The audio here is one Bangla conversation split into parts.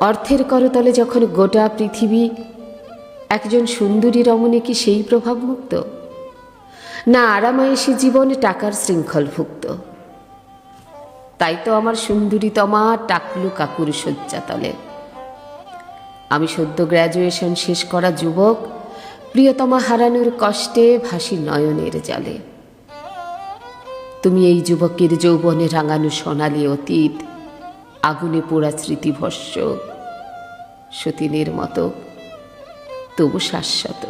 অর্থের করতলে যখন গোটা পৃথিবী একজন সুন্দরী রমণী কি সেই প্রভাবমুক্ত? না আরামায়েশি জীবন টাকার শৃঙ্খলভুক্ত। তাই তো আমার সুন্দরীতমা টাকলু কাকুর শয্যাতলে আমি সদ্য গ্র্যাজুয়েশন শেষ করা যুবক, প্রিয়তমা হারানোর কষ্টে ভাসি নয়নের জালে। তুমি এই যুবকের যৌবনে রাঙানো সোনালি অতীত আগুনে পোড়া স্মৃতিভস্য। সতীনের মতো, তবু শাশ্বত।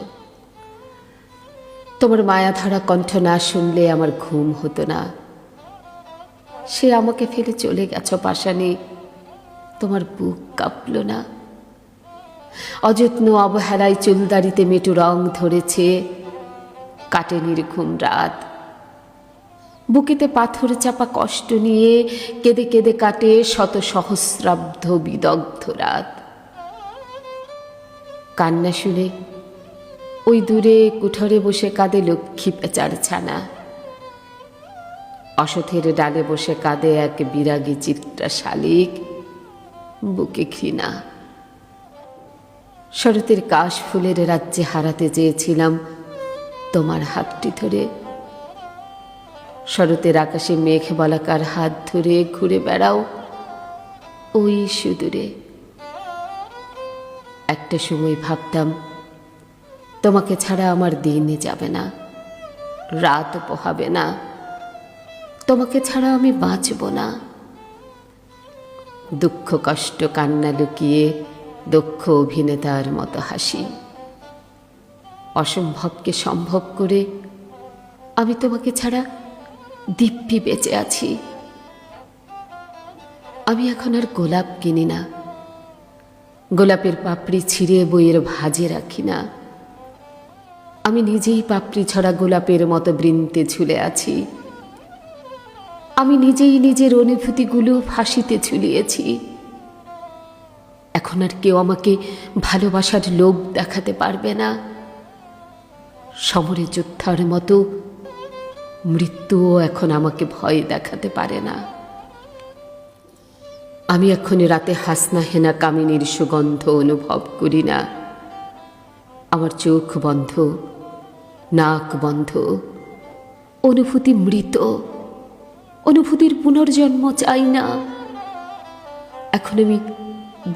তোমার মায়াধারা কণ্ঠ না শুনলে আমার ঘুম হতো না। সে আমাকে ফেলে চলে গেছ পাশানে তোমার বুক কাঁপল না। অযত্ন অবহেলায় চুলদারিতে মেটু রং ধরেছে কাটে নির্ঘুম রাত বুকেতে পাথর চাপা কষ্ট নিয়ে কেঁদে কেঁদে কাটে শত সহস্রাব্ধ বিদগ্ধ রাত। কান্না শুনে ওই দূরে কুঠরে বসে কাঁদে লক্ষ্মী পেঁচার ছানা। অসথের ডালে বসে কাঁদে এক বিরাগী চিত্রা শালিক। বুকে ঘৃণা। শরতের কাশ ফুলের রাজ্যে হারাতে চেয়েছিলাম তোমার হাতটি ধরে। শরতের আকাশে মেঘ বলাকার হাত ধরে ঘুরে বেড়াও। ওই সুদূরে। একটা সময় ভাবতাম, তোমাকে ছাড়া আমার দিনে যাবে না, রাত পোহাবে না, তোমাকে ছাড়া আমি বাঁচব না। দুঃখ, কষ্ট, কান্না লুকিয়ে দক্ষ অভিনেতার মতো হাসি। অসম্ভবকে সম্ভব করে আমি তোমাকে ছাড়া দিব্যি বেঁচে আছি। আমি এখন আর গোলাপ কিনি না। গোলাপের পাপড়ি ছিঁড়ে বইয়ের ভাজে রাখি না। আমি নিজেই পাপড়ি ছড়া গোলাপের মতো বৃন্তে ঝুলে আছি। আমি নিজেই নিজের অনুভূতিগুলো ফাঁসিতে ঝুলিয়েছি। এখন আর কেউ আমাকে ভালোবাসার লোভ দেখাতে পারবে না। সমরে যোদ্ধার মতো মৃত্যুও এখন আমাকে ভয় দেখাতে পারে না। আমি এখন রাতে হাসনা হেনা কামিনীর সুগন্ধ অনুভব করি না। আমার চোখ বন্ধ, নাক বন্ধ, অনুভূতি মৃত, অনুভূতির পুনর্জন্ম চাই না। এখন আমি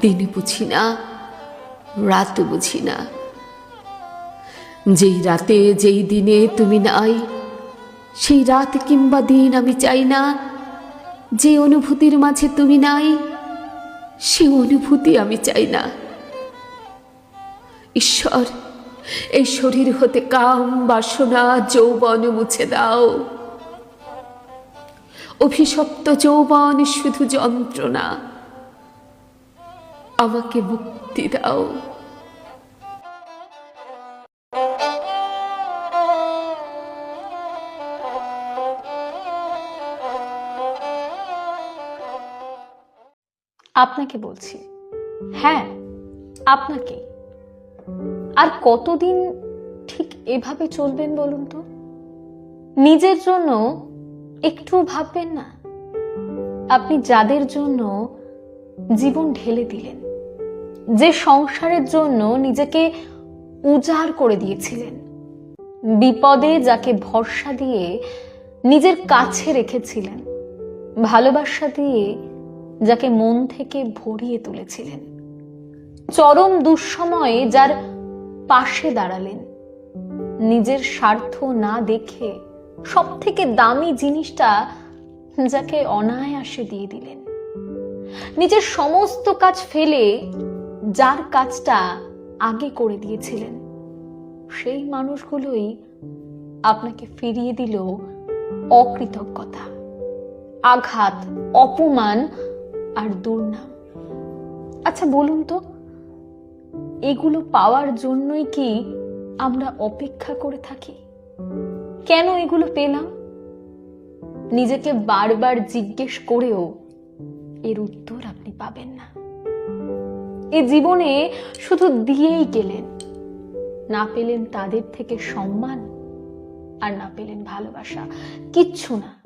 দিন বুঝি না, রাত বুঝি না। যেই রাতে, যেই দিনে তুমি নাই সেই রাত কিংবা দিন আমি চাই না। যে অনুভূতির মাঝে তুমি নাই, সে অনুভূতি আমি চাই না। ঈশ্বর, এই শরীর হতে কাম, বাসনা, যৌবন মুছে দাও। অভিশপ্ত যৌবন শুধু যন্ত্রণা। আমাকে মুক্তি দাও। আপনাকে বলছি। হ্যাঁ আপনাকে। আর কতদিন ঠিক এভাবে চলবেন বলুন তো? নিজের জন্য একটু ভাববেন না। আপনি যাদের জন্য জীবন ঢেলে দিলেন, যে সংসারের জন্য নিজেকে উজাড় করে দিয়েছিলেন, বিপদে যাকে ভরসা দিয়ে নিজের কাছে রেখেছিলেন, ভালোবাসা দিয়ে যাকে মন থেকে ভরিয়ে তুলেছিলেন। চরম দুঃসময়ে যার পাশে দাঁড়ালেন। নিজের স্বার্থ না দেখে সব থেকে দামি জিনিসটা যাকে অনায়াসে দিয়ে দিলেন। নিজের সমস্ত কাজ ফেলে যার কাজটা আগে করে দিয়েছিলেন, সেই মানুষগুলোই আপনাকে ফিরিয়ে দিল অকৃতজ্ঞতা, আঘাত, অপমান আর দুর্নাম। আচ্ছা বলুন তো, এগুলো পাওয়ার জন্যই কি আমরা অপেক্ষা করে থাকি? কেন এগুলো পেলাম? নিজেকে বারবার জিজ্ঞেস করেও এর উত্তর আপনি পাবেন না। এ জীবনে শুধু দিয়েই গেলেন। না পেলেন তাদের থেকে সম্মান আর না পেলেন ভালোবাসা। কিচ্ছু না।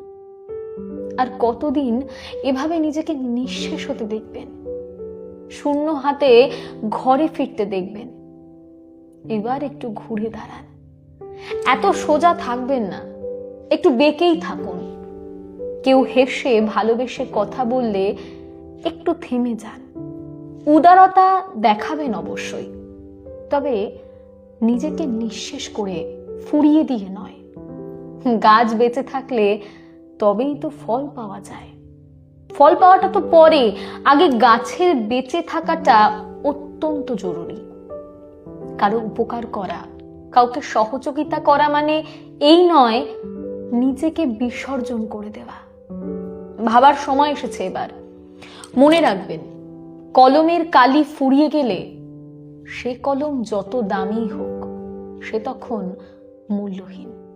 আর কতদিন এভাবে নিজেকে নিঃশেষ হতে দেখবেন? শূন্য হাতে ঘরে ফিরতে দেখবেন। এবার একটু ঘুরে দাঁড়ান। এত সোজা থাকবেন না। একটু বেঁকেই থাকুন। কেউ হেসে ভালোবেসে কথা বললে একটু থেমে যান। উদারতা দেখাবেন অবশ্যই। তবে নিজেকে নিঃশেষ করে ফুরিয়ে দিয়ে নয়। গাছ বেঁচে থাকলে তবেই তো ফল পাওয়া যায়। ফল পাওয়াটা তো পরে। আগে গাছের বেঁচে থাকাটা অত্যন্ত জরুরি। কারও উপকার করা, কাউকে সহযোগিতা করা মানে এই নয়, নিজেকে বিসর্জন করে দেওয়া। ভাবার সময় এসেছে এবার। মনে রাখবেন, কলমের কালি ফুরিয়ে গেলে সে কলম যত দামি হোক, সে তখন মূল্যহীন।